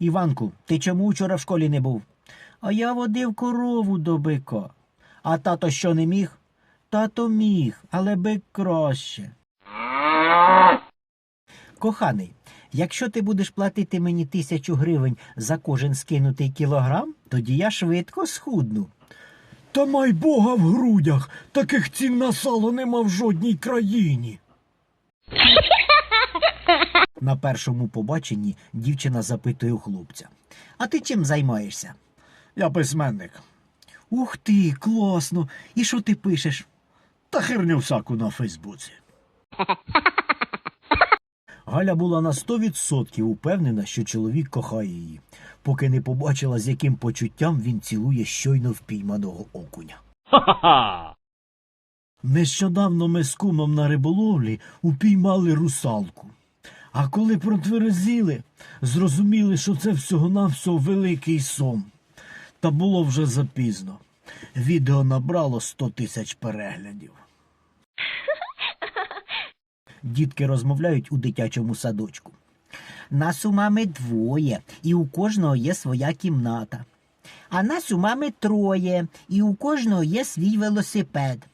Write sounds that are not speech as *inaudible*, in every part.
Іванку, ти чому вчора в школі не був? А я водив корову до бика. А тато що не міг? Тато міг, але бик краще. Коханий, якщо ти будеш платити мені тисячу гривень за кожен скинутий кілограм, тоді я швидко схудну. Та май Бога в грудях, таких цін на сало нема в жодній країні. На першому побаченні дівчина запитує у хлопця. А ти чим займаєшся? Я письменник. Ух ти, класно. І що ти пишеш? Та херню всяку на Фейсбуці. *laughs* Галя була на 100% упевнена, що чоловік кохає її, поки не побачила, з яким почуттям він цілує щойно впійманого окуня. Нещодавно ми з кумом на риболовлі упіймали русалку. А коли протверезіли, зрозуміли, що це всього-навсього великий сон. Та було вже запізно. Відео набрало 100 тисяч переглядів. Дітки розмовляють у дитячому садочку. Нас у мами двоє, і у кожного є своя кімната. А нас у мами троє, і у кожного є свій велосипед.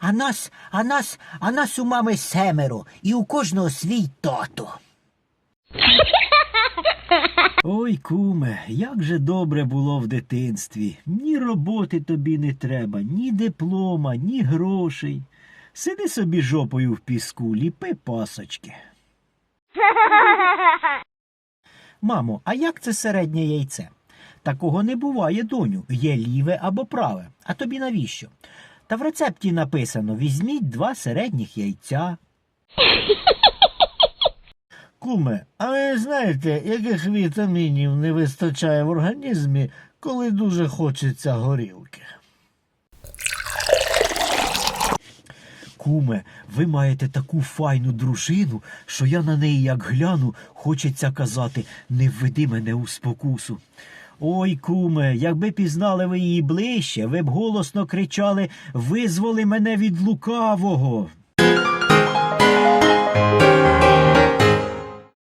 А нас, а нас, а нас у мами семеро, і у кожного свій тато. Ой, куме, як же добре було в дитинстві. Ні роботи тобі не треба, ні диплома, ні грошей. Сиди собі жопою в піску, ліпи пасочки. Мамо, а як це середнє яйце? Такого не буває, доню. Є ліве або праве. А тобі навіщо? Та в рецепті написано: візьміть два середніх яйця. Куме, а ви знаєте, яких вітамінів не вистачає в організмі, коли дуже хочеться горілки? Куме, ви маєте таку файну дружину, що я на неї як гляну, хочеться казати не введи мене у спокусу. Ой, куме, якби пізнали ви її ближче, ви б голосно кричали Визволи мене від лукавого.